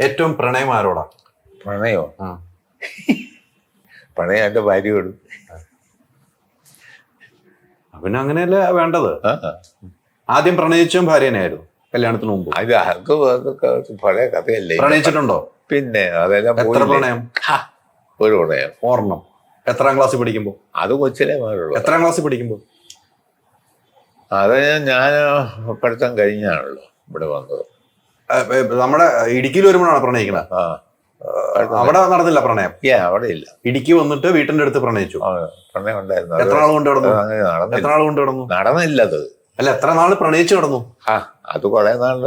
ഏറ്റവും പ്രണയം ആരോടാ പ്രണയോ? ആ. പ്രണയം എന്റെ ഭാര്യയോട്. പിന്നെ അങ്ങനെയല്ലേ വേണ്ടത്? ആദ്യം പ്രണയിച്ചും ഭാര്യനായിരുന്നു കല്യാണത്തിന് മുമ്പ്. അത് അതൊക്കെ പഴയ കഥയല്ലേ? പ്രണയിച്ചിട്ടുണ്ടോ? പിന്നെ അതെല്ലാം എത്ര പ്രണയം? ഒരു പ്രണയം. ഓർണം എത്രാം ക്ലാസ്സിൽ പഠിക്കുമ്പോ? അത് കൊച്ചിലേ മാറുള്ളൂ. എത്രാം ക്ലാസ്സിൽ പഠിക്കുമ്പോ? അത് ഞാൻ പഠിത്തം കഴിഞ്ഞാണല്ലോ ഇവിടെ വന്നത്. നമ്മുടെ ഇടുക്കിയിൽ വരുമ്പോഴാണ് പ്രണയിക്കണത് ആ. അവിടെ നടന്നില്ല പ്രണയം. അവിടെ ഇല്ല. ഇടുക്കി വന്നിട്ട് വീട്ടിന്റെ അടുത്ത് പ്രണയിച്ചു. ആ, പ്രണയം ഉണ്ടായിരുന്നു. അത് എത്ര നാൾ കൊണ്ട് കിടന്നു നടന്നില്ല. എത്ര നാൾ കൊണ്ട് കിടന്നു നടന്നില്ലത്. അല്ല എത്ര നാൾ പ്രണയിച്ചു കിടന്നു ആ അത് കുറെ നാൾ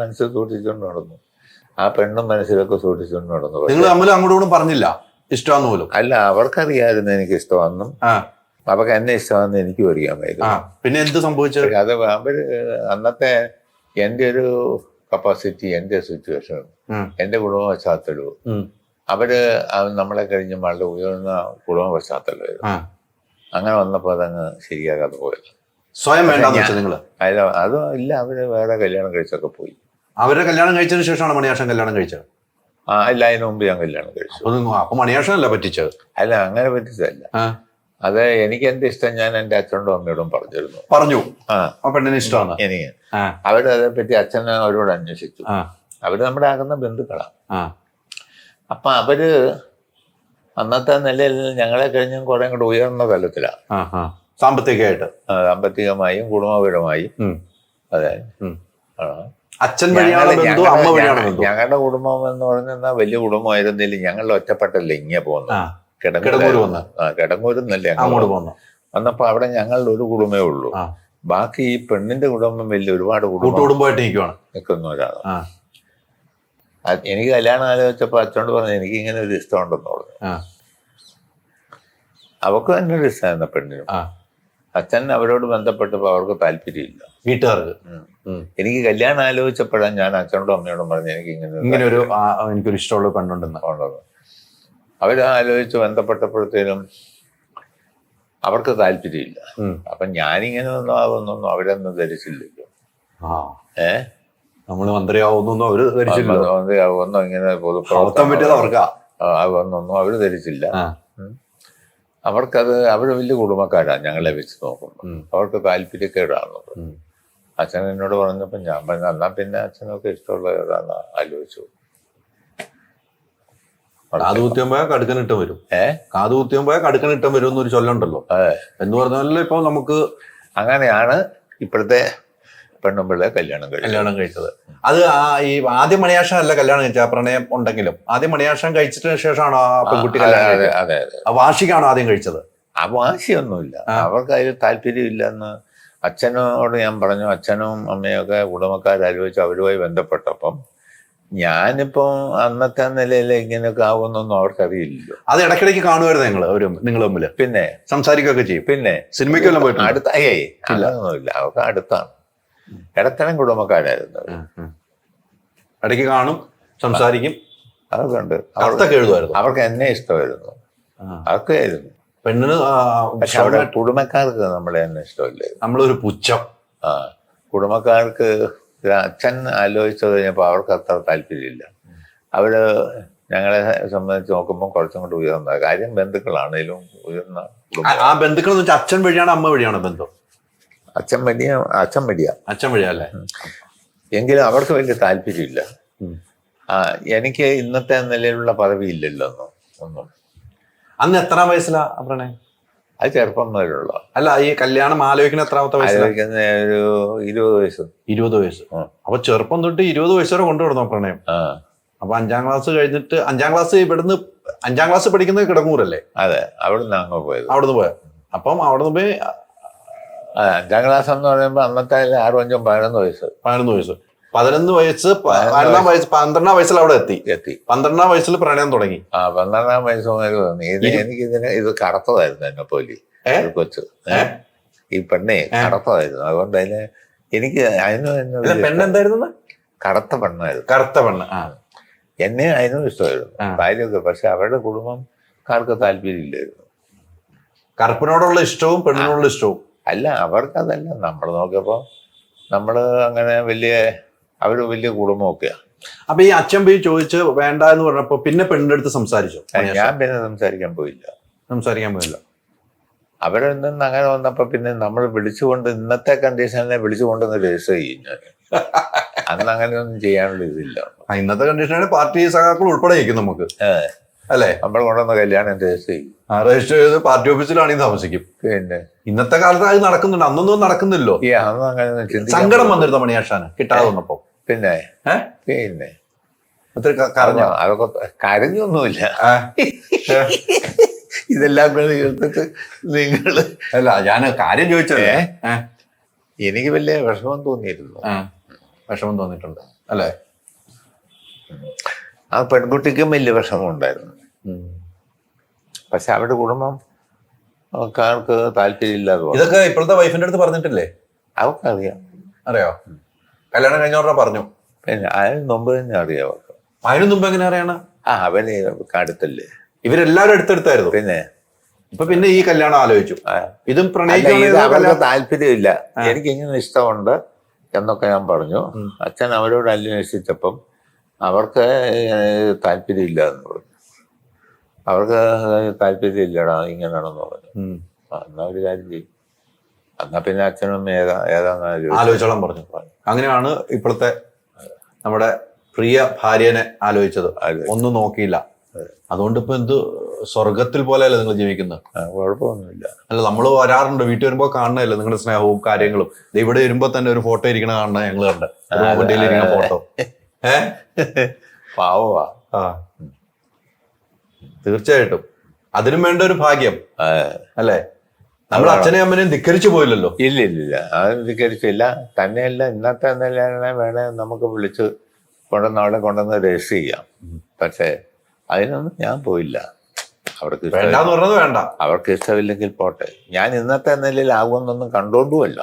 മനസ്സിൽ സൂക്ഷിച്ചുകൊണ്ട് നടന്നു. ആ പെണ്ണും മനസ്സിലൊക്കെ സൂക്ഷിച്ചുകൊണ്ട് നടന്നു. നിങ്ങൾ തമ്മിൽ അങ്ങോട്ടും പറഞ്ഞില്ല? ഇഷ്ടമാന്ന് പോലും? അല്ല അവർക്കറിയായിരുന്നു എനിക്ക് ഇഷ്ടമാന്നും അവർക്ക് എന്നെ ഇഷ്ടമാന്ന് എനിക്കും അറിയാമായിരുന്നു. പിന്നെ എന്ത് സംഭവിച്ചു അത് അവർ അന്നത്തെ എന്റെ ഒരു കപ്പാസിറ്റി എന്റെ സിറ്റുവേഷൻ എന്റെ കുടുംബ പശ്ചാത്തലവും അവർ നമ്മളെ കഴിഞ്ഞ് വളരെ ഉയർന്ന കുടുംബ പശ്ചാത്തലമായിരുന്നു. അങ്ങനെ വന്നപ്പോൾ അതങ്ങ് ശരിയാകാതെ പോയത്. സ്വയം വേണ്ട ഞാൻ- അത് ഇല്ല അവർ വേറെ കല്യാണം കഴിച്ചൊക്കെ പോയി. അവരുടെ കല്യാണം കഴിച്ചതിന് ശേഷമാണ് മണിയാഷൻ കല്യാണം കഴിച്ചത്? ആ ഇല്ല അതിന് മുമ്പ് ഞാൻ കല്യാണം കഴിച്ചു. അപ്പൊ മണിയാഷൻ അല്ല പറ്റിച്ചത്? അല്ല അങ്ങനെ പറ്റിച്ചതല്ല. അത് എനിക്ക് എന്റെ ഇഷ്ടം? ഞാൻ എന്റെ അച്ഛനോടും അമ്മയോടും പറഞ്ഞിരുന്നു. പറഞ്ഞു. ആ. പെണ്ണിന് ഇഷ്ടമാണ്. എനിക്ക്. അവർ അതേപ്പറ്റി അച്ഛൻ അവരോട് അന്വേഷിച്ചു. അവർ നമ്മുടെ ആകുന്ന ബന്ധുക്കളാണ് അപ്പൊ അവർ അന്നത്തെ നിലയിൽ ഞങ്ങളെ കഴിഞ്ഞും കുറെ കൂടെ ഉയർന്ന തലത്തിലാണ് സാമ്പത്തികമായിട്ട്. സാമ്പത്തികമായും കുടുംബപരമായും. അതെ. അച്ഛൻ വഴിയാണ് ബന്ധു അമ്മ വഴിയാണ് ഞങ്ങളുടെ കുടുംബം എന്ന് പറഞ്ഞാൽ വലിയ കുടുംബമായിരുന്നില്ല. ഞങ്ങളുടെ ഒറ്റപ്പെട്ടല്ലേ ഇങ്ങനെ പോകുന്നു ആ. കിടങ്ങൂര് വന്ന്. കിടങ്ങൂരെന്നല്ലേ അങ്ങോട്ട് പോന്നു വന്നപ്പോ അവിടെ ഞങ്ങളുടെ ഒരു കുടുംബമേ ഉള്ളൂ. ബാക്കി ഈ പെണ്ണിന്റെ കുടുംബം വലിയ ഒരുപാട് കുടുംബം നിൽക്കുന്ന നിൽക്കുവാണ് ആ. എനിക്ക് കല്യാണം ആലോചിച്ചപ്പോ അച്ഛനോട് പറഞ്ഞു എനിക്ക് ഇങ്ങനെ ഒരു ഇഷ്ടമുണ്ടെന്ന് പറഞ്ഞു. അവർക്ക് തന്നെ ഒരു ഇഷ്ടമായിരുന്നു പെണ്ണിനും. അച്ഛൻ അവരോട് ബന്ധപ്പെട്ടപ്പോൾ അവർക്ക് താല്പര്യമില്ല. വീട്ടുകാർക്ക്. എനിക്ക് കല്യാണം ആലോചിച്ചപ്പോഴാണ് ഞാൻ അച്ഛനോടും അമ്മയോടും പറഞ്ഞു എനിക്ക് ഇങ്ങനെ ഒരു ഇങ്ങനെ ഒരു എനിക്കൊരു ഇഷ്ടമുള്ള പെണ്ണുണ്ടെന്ന്. ഉള്ളത് അവർ ആലോചിച്ച് ബന്ധപ്പെട്ടപ്പോഴത്തേനും അവർക്ക് താല്പര്യമില്ല. അപ്പൊ ഞാനിങ്ങനെ ഒന്നും ആകുന്നൊന്നും അവരൊന്നും ധരിച്ചില്ലല്ലോ. ഏ? നമ്മൾ മന്ത്രിയാവുന്നൊന്നും അവർ ധരിച്ചില്ല ഒന്നും ഇങ്ങനെ പൊതുപ്രവർത്തനം ആകുമെന്നൊന്നും അവർ ധരിച്ചില്ല. അവർക്കത് അവർ വലിയ കുടുംബക്കാരാണ് ഞങ്ങളെ വെച്ച് നോക്കുമ്പോൾ അവർക്ക് താല്പര്യക്കേടാണ്. അച്ഛൻ എന്നോട് പറഞ്ഞപ്പോൾ ഞാൻ പറഞ്ഞു എന്നാ പിന്നെ അച്ഛനൊക്കെ ഇഷ്ടമുള്ള ഏതാന്ന് ആലോചിച്ചു. കാതുകുത്തിയം പോയാൽ കടുക്കനിട്ടം വരും. ഏ? കാതുകുത്തിയം പോയാൽ കടുക്കനിട്ടം വരും എന്നൊരു ചൊല്ലുണ്ടല്ലോ. എന്ന് പറഞ്ഞാൽ ഇപ്പൊ നമുക്ക് അങ്ങനെയാണ് ഇപ്പോഴത്തെ പെണ്ണുമ്പിള്ളെ കല്യാണം കഴിച്ചത്. കല്യാണം കഴിച്ചത്. അത് ആ ഈ ആദ്യ മണിയാഷം അല്ല കല്യാണം കഴിച്ചത് പ്രണയം ഉണ്ടെങ്കിലും. ആദ്യ മണിയാഷം കഴിച്ചതിന് ശേഷമാണോ ആ പെൺകുട്ടി അതെ കല്യാണം അതെ വാർഷികാണോ ആദ്യം കഴിച്ചത്. ആ വാശിയൊന്നുമില്ല. അവർക്ക് അതിൽ താല്പര്യമില്ലെന്ന് അച്ഛനോട് ഞാൻ പറഞ്ഞു. അച്ഛനും അമ്മയൊക്കെ ഉടമക്കാരാലോചിച്ച് അവരുമായി ബന്ധപ്പെട്ടപ്പം ഞാനിപ്പം അന്നത്തെ നിലയിൽ ഇങ്ങനെയൊക്കെ ആവുന്നൊന്നും അവർക്കറിയില്ലല്ലോ. അത് ഇടയ്ക്കിടയ്ക്ക് കാണുമായിരുന്നു നിങ്ങൾ ഒരു നിങ്ങൾ തമ്മിൽ പിന്നെ സംസാരിക്കുകയൊക്കെ ചെയ്യും. പിന്നെ സിനിമയ്ക്കെല്ലാം പോയിട്ട് അടുത്ത ഏയ് അതൊന്നുമില്ല അവർക്ക് അടുത്താണ്. ഇടത്തരം കുടുംബക്കാരായിരുന്നു. ഇടയ്ക്ക് കാണും സംസാരിക്കും. അതൊക്കെ ഉണ്ട്. അവർക്കൊക്കെ എഴുതുമായിരുന്നു അവർക്ക് എന്നെ ഇഷ്ടമായിരുന്നു. അതൊക്കെ ആയിരുന്നു. പെണ്ണിന് പക്ഷെ അവിടെ കുടുംബക്കാർക്ക് നമ്മളെ തന്നെ ഇഷ്ടമല്ലേ നമ്മളൊരു പുച്ഛം. ആ കുടുംബക്കാർക്ക് ഇത് അച്ഛൻ ആലോചിച്ചത് കഴിഞ്ഞപ്പോൾ അവർക്ക് അത്ര താല്പര്യമില്ല. അവർ ഞങ്ങളെ സംബന്ധിച്ച് നോക്കുമ്പോൾ കുറച്ചും കൂടി ഉയർന്ന കാര്യം ബന്ധുക്കളാണേലും ഉയർന്ന ആ- ബന്ധുക്കൾ എന്ന് വെച്ചാൽ അച്ഛൻ വഴിയാണ് അമ്മ വഴിയാണ് ബന്ധം? അച്ഛൻ വഴിയ അച്ഛൻ വഴിയ. അച്ഛൻ വഴിയല്ലേ എങ്കിലും അവർക്ക് വലിയ താല്പര്യമില്ല. ആ എനിക്ക് ഇന്നത്തെ നിലയിലുള്ള പദവി ഇല്ലല്ലോ ഒന്നും ഒന്നും. അന്ന് എത്ര വയസ്സിലാ പ്രണയം? അത് ചെറുപ്പം മുതലുള്ള അല്ല ഈ കല്യാണം ആലോചിക്കുന്ന എത്ര ആലോചിക്കുന്ന ഒരു ഇരുപത് വയസ്സ്. ഇരുപത് വയസ്സ്. അപ്പൊ ചെറുപ്പം തൊട്ട് ഇരുപത് വയസ്സ് വരെ കൊണ്ടുവിടുന്നു പ്രണയം. ആ. അപ്പൊ അഞ്ചാം ക്ലാസ് കഴിഞ്ഞിട്ട് അഞ്ചാം ക്ലാസ് ഇവിടുന്ന് അഞ്ചാം ക്ലാസ് പഠിക്കുന്നത് കിടങ്ങൂരല്ലേ? അതെ അവിടുന്ന് അങ്ങ് പോയത്. അവിടുന്ന് പോയ. അപ്പം അവിടുന്ന് പോയി ആ, അഞ്ചാം ക്ലാസ് എന്ന് പറയുമ്പോൾ അന്നത്തെ ആറും അഞ്ചും പതിനൊന്ന് വയസ്സ്. പതിനൊന്ന് വയസ്സ്. പതിനൊന്ന് വയസ്സ് പതിനൊന്ന് വയസ്സ്. പന്ത്രണ്ടാം വയസ്സിൽ അവിടെ എത്തി. എത്തി. പന്ത്രണ്ടാം വയസ്സിൽ പ്രണയം തുടങ്ങി. ആ പന്ത്രണ്ടാം വയസ്സ് മുതൽ തോന്നി ഇത് എനിക്ക് ഇതിന് ഇത് കടത്തതായിരുന്നു എന്നെ പോലെ. കൊച്ചു. ഈ പെണ്ണെ കടത്തതായിരുന്നു. അതുകൊണ്ട് അതിന് എനിക്ക് അതിനും പെണ്ണെന്തായിരുന്നു കടത്ത പെണ്ണായിരുന്നു. കറുത്ത പെണ്ണ്. ആ. എന്നെ അതിനും ഇഷ്ടമായിരുന്നു. ഭാര്യയൊക്കെ പക്ഷെ അവരുടെ കുടുംബക്കാർക്ക് താല്പര്യമില്ലായിരുന്നു. കറുപ്പിനോടുള്ള ഇഷ്ടവും പെണ്ണിനോടുള്ള ഇഷ്ടവും. അല്ല അവർക്കതല്ല. നമ്മൾ നോക്കിയപ്പോൾ നമ്മൾ അങ്ങനെ വലിയ അവർ വലിയ കുടുംബമൊക്കെയാണ് അപ്പൊ ഈ അച്ഛൻ പോയി ചോദിച്ച് വേണ്ട എന്ന് പറഞ്ഞപ്പോ പിന്നെ പെണ്ണിന്റെ അടുത്ത് സംസാരിച്ചു? ഞാൻ പിന്നെ സംസാരിക്കാൻ പോയില്ല. സംസാരിക്കാൻ പോയില്ല. അവരിൽ നിന്ന് അങ്ങനെ വന്നപ്പോ പിന്നെ നമ്മൾ വിളിച്ചുകൊണ്ട് ഇന്നത്തെ കണ്ടീഷനെ വിളിച്ചുകൊണ്ട് രജിസ്റ്റർ ചെയ്യും ഞാൻ. അന്ന് അങ്ങനെയൊന്നും ചെയ്യാനുള്ള ഇതില്ല. ഇന്നത്തെ കണ്ടീഷനാണ് പാർട്ടി സഖാക്കൾ ഉൾപ്പെടെ ഇരിക്കും നമുക്ക്. അല്ലേ? നമ്മൾ കൊണ്ടുവന്ന കല്യാണം രജിസ്റ്റർ ചെയ്യും. രജിസ്റ്റർ ചെയ്ത് പാർട്ടി ഓഫീസിലാണെങ്കിൽ താമസിക്കും. പിന്നെ? ഇന്നത്തെ കാലത്ത് അത് നടക്കുന്നുണ്ട്. അന്നൊന്നും നടക്കുന്നില്ലോ അങ്ങനെ സങ്കടം വന്നിരുന്ന മണിയാഷാന് കിട്ടാതെ വന്നപ്പോ? പിന്നെ പിന്നെ കരഞ്ഞോ? അതൊക്കെ കരഞ്ഞൊന്നുമില്ല? ഇതെല്ലാം കൂടെ എടുത്തിട്ട് നിങ്ങൾ അല്ല ഞാൻ കാര്യം ചോദിച്ചല്ലേ എനിക്ക് വലിയ വിഷമം തോന്നിയിരുന്നു. വിഷമം തോന്നിയിട്ടുണ്ട് അല്ലേ? ആ പെൺകുട്ടിക്കും വലിയ വിഷമം ഉണ്ടായിരുന്നു. പക്ഷെ അവരുടെ കുടുംബം ആൾക്കാർക്ക് താല്പര്യമില്ലാതെ. ഇതൊക്കെ ഇപ്പോഴത്തെ വൈഫിന്റെ അടുത്ത് പറഞ്ഞിട്ടില്ലേ? അവർക്കറിയാം അറിയോ. കല്യാണം കഴിഞ്ഞോടെ പറഞ്ഞു. പിന്നെ അതിന് മുമ്പ് തന്നെ അറിയാം അവർക്ക്. അതിനു മുമ്പ് എങ്ങനെ അറിയണം? ആ അവന് അടുത്തല്ലേ ഇവരെല്ലാവരും അടുത്തടുത്തായിരുന്നു പിന്നെ? ഇപ്പൊ പിന്നെ ഈ കല്യാണം ആലോചിച്ചു. ഇതും അവർക്ക് താല്പര്യമില്ല എനിക്ക് ഇങ്ങനെ ഇഷ്ടമുണ്ട് എന്നൊക്കെ ഞാൻ പറഞ്ഞു. അച്ഛൻ അവരോട് അന്വേഷിച്ചപ്പം അവർക്ക് താല്പര്യമില്ല എന്ന് പറഞ്ഞു. അവർക്ക് താല്പര്യമില്ലടാ ഇങ്ങനെയാണെന്ന് പറഞ്ഞു. എന്നാ ഒരു കാര്യം ചെയ്യും. എന്നാ പിന്നെ അച്ഛനും ഏതാ ഏതാന്ന് ആലോചിച്ചോളം പറഞ്ഞു. അങ്ങനെയാണ് ഇപ്പോഴത്തെ നമ്മുടെ പ്രിയ ഭാര്യനെ ആലോചിച്ചത്. ഒന്നും നോക്കിയില്ല. അതുകൊണ്ട് ഇപ്പൊ എന്ത് സ്വർഗത്തിൽ പോലെയല്ലേ നിങ്ങൾ ജീവിക്കുന്നത്? കുഴപ്പമൊന്നുമില്ല. അല്ല നമ്മൾ വരാറുണ്ട്. വീട്ടിൽ വരുമ്പോ കാണണല്ലേ നിങ്ങളുടെ സ്നേഹവും കാര്യങ്ങളും. ഇവിടെ വരുമ്പോ തന്നെ ഒരു ഫോട്ടോ ഇരിക്കണ കാണണ ഞങ്ങൾ കണ്ട്. ഇരിക്കുന്ന ഫോട്ടോ. ഏ? പാവമാ. ആ. തീർച്ചയായിട്ടും. അതിനും വേണ്ട ഒരു ഭാഗ്യം. അല്ലേ? നമ്മൾ അച്ഛനെയും അമ്മനെയും ധിക്കരിച്ചു പോയില്ലല്ലോ. ഇല്ല ഇല്ല ഇല്ല. അത് ധിക്കരിച്ചില്ല. തന്നെയല്ല ഇന്നത്തെ നിലയിലെ വേണേ നമുക്ക് വിളിച്ച് കൊണ്ടുവന്ന് അവിടെ കൊണ്ടുവന്ന് രജിസ്റ്റർ ചെയ്യാം. പക്ഷേ അതിനൊന്നും ഞാൻ പോയില്ല. അവർക്ക് പറഞ്ഞത് വേണ്ട. അവർക്ക് ഇഷ്ടമില്ലെങ്കിൽ പോട്ടെ. ഞാൻ ഇന്നത്തെ നിലയിൽ ആകുമെന്നൊന്നും കണ്ടോണ്ടുമല്ല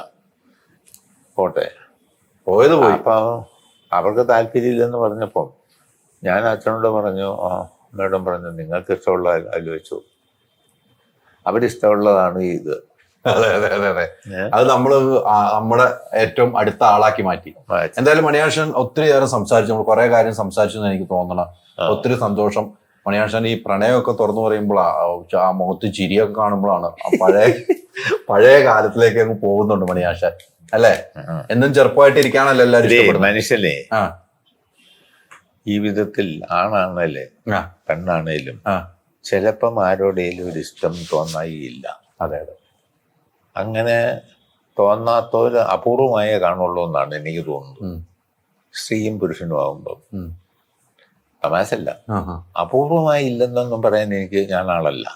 പോട്ടെ. പോയത് പോയി. അവർക്ക് താല്പര്യമില്ലെന്ന് പറഞ്ഞപ്പം ഞാൻ അച്ഛനോട് പറഞ്ഞു ആ അമ്മയോടും പറഞ്ഞു നിങ്ങൾക്ക് ഇഷ്ടമുള്ള ആലോചിച്ചു. അവരിഷ്ടമുള്ളതാണ് ഇത്. അതെ അതെ അതെ അതെ. അത് നമ്മൾ നമ്മുടെ ഏറ്റവും അടുത്ത ആളാക്കി മാറ്റി. എന്തായാലും മണിയാഷൻ ഒത്തിരി നേരം സംസാരിച്ചു. നമ്മൾ കുറെ കാര്യം സംസാരിച്ചു എന്ന് എനിക്ക് തോന്നണം. ഒത്തിരി സന്തോഷം. മണിയാഷൻ ഈ പ്രണയമൊക്കെ തുറന്നു പറയുമ്പോഴാണ് ആ മുഖത്ത് ചിരിയൊക്കെ കാണുമ്പോഴാണ് പഴയ പഴയ കാലത്തിലേക്ക് അങ്ങ് പോകുന്നുണ്ട് മണിയാഷൻ അല്ലേ? എന്നും ചെറുപ്പമായിട്ട് ഇരിക്കാണല്ലോ എല്ലാവരും മനുഷ്യനെ ആ. ഈ വിധത്തിൽ ആണാണല്ലേ പെണ്ണാണേലും ആ. ചിലപ്പം ആരോടെങ്കിലും ഒരു ഇഷ്ടം തോന്നായില്ല. അതെ അതെ. അങ്ങനെ തോന്നാത്തവർ അപൂർവമായേ കാണുള്ളൂ എന്നാണ് എനിക്ക് തോന്നുന്നത്. സ്ത്രീയും പുരുഷനും ആകുമ്പോൾ. തമാശല്ല അപൂർവമായി ഇല്ലെന്നൊന്നും പറയാൻ എനിക്ക് ഞാൻ ആളല്ല.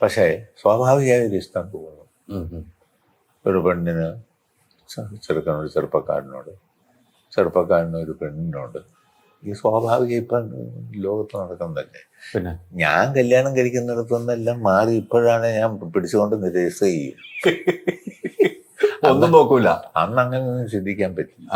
പക്ഷേ സ്വാഭാവികമായ ഒരു ഇഷ്ടം തോന്നുന്നു. ഒരു പെണ്ണിന് ചെറുക്കനോട് ചെറുപ്പക്കാരനോട് ചെറുപ്പക്കാരനൊരു പെണ്ണിനോട് ഈ സ്വാഭാവിക ഇപ്പം ലോകത്ത് നടക്കുന്നതല്ലേ. പിന്നെ? ഞാൻ കല്യാണം കഴിക്കുന്നിടത്തുനിന്നെല്ലാം മാറി ഇപ്പോഴാണ് ഞാൻ പിടിച്ചുകൊണ്ട് രജിസ്റ്റർ ചെയ്യും. ഒന്നും നോക്കൂല. അന്ന് അങ്ങനെ ഒന്നും ചിന്തിക്കാൻ പറ്റില്ല.